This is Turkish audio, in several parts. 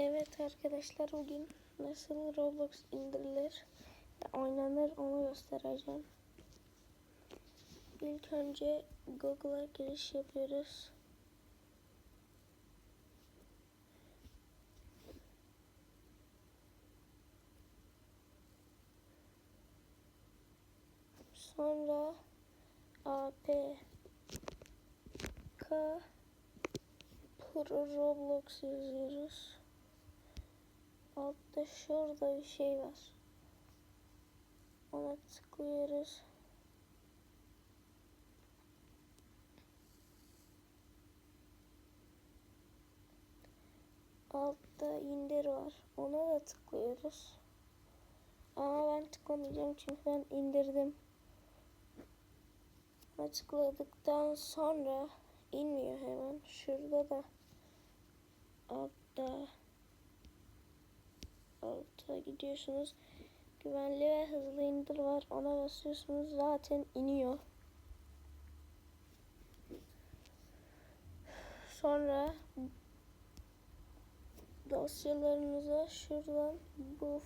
Evet arkadaşlar bugün nasıl Roblox indirilir ve oynanır onu göstereceğim. İlk önce Google'a giriş yapıyoruz. Sonra AP K Pro Roblox yazıyoruz. Altta şurada bir şey var. Ona tıklıyoruz. Altta indir var. Ona da tıklıyoruz. Ama ben tıklamayacağım çünkü ben indirdim. Ona tıkladıktan sonra inmiyor hemen. Şurada da altta alta gidiyorsunuz. Güvenli ve hızlı indir var. Ona basıyorsunuz zaten iniyor. Sonra dosyalarınıza şuradan buf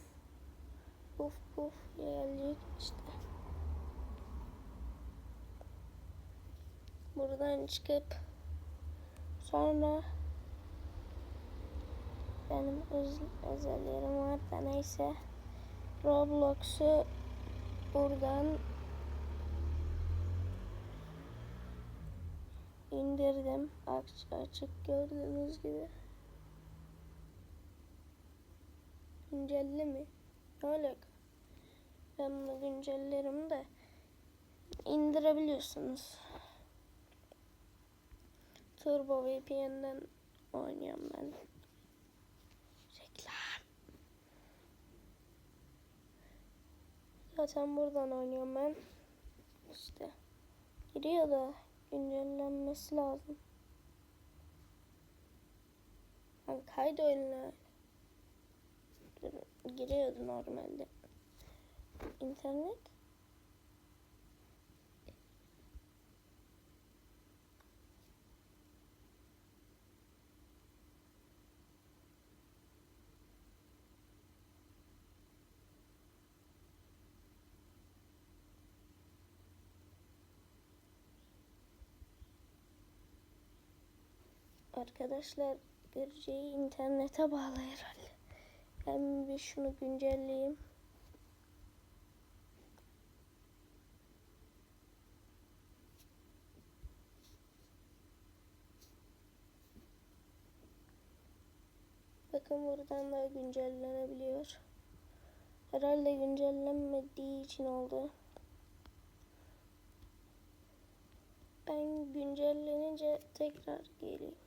buf buf gelecek işte. Buradan çıkıp sonra benim öz, özel yerim var da neyse Roblox'u buradan indirdim açık açık gördüğünüz gibi güncelle mi? Alaka? Ben bunu güncellerim de indirebiliyorsunuz. Turbo VPN'den oynuyorum ben. Zaten buradan oynuyorum ben. İşte. Giriyor da güncellenmesi lazım. Ben kaydı oyununa giriyordu normalde. İnternet. Arkadaşlar göreceği internete bağlı herhalde. Ben bir şunu güncelleyeyim. Bakın buradan da güncellenebiliyor. Herhalde güncellenmediği için oldu. Ben güncellenince tekrar geleyim.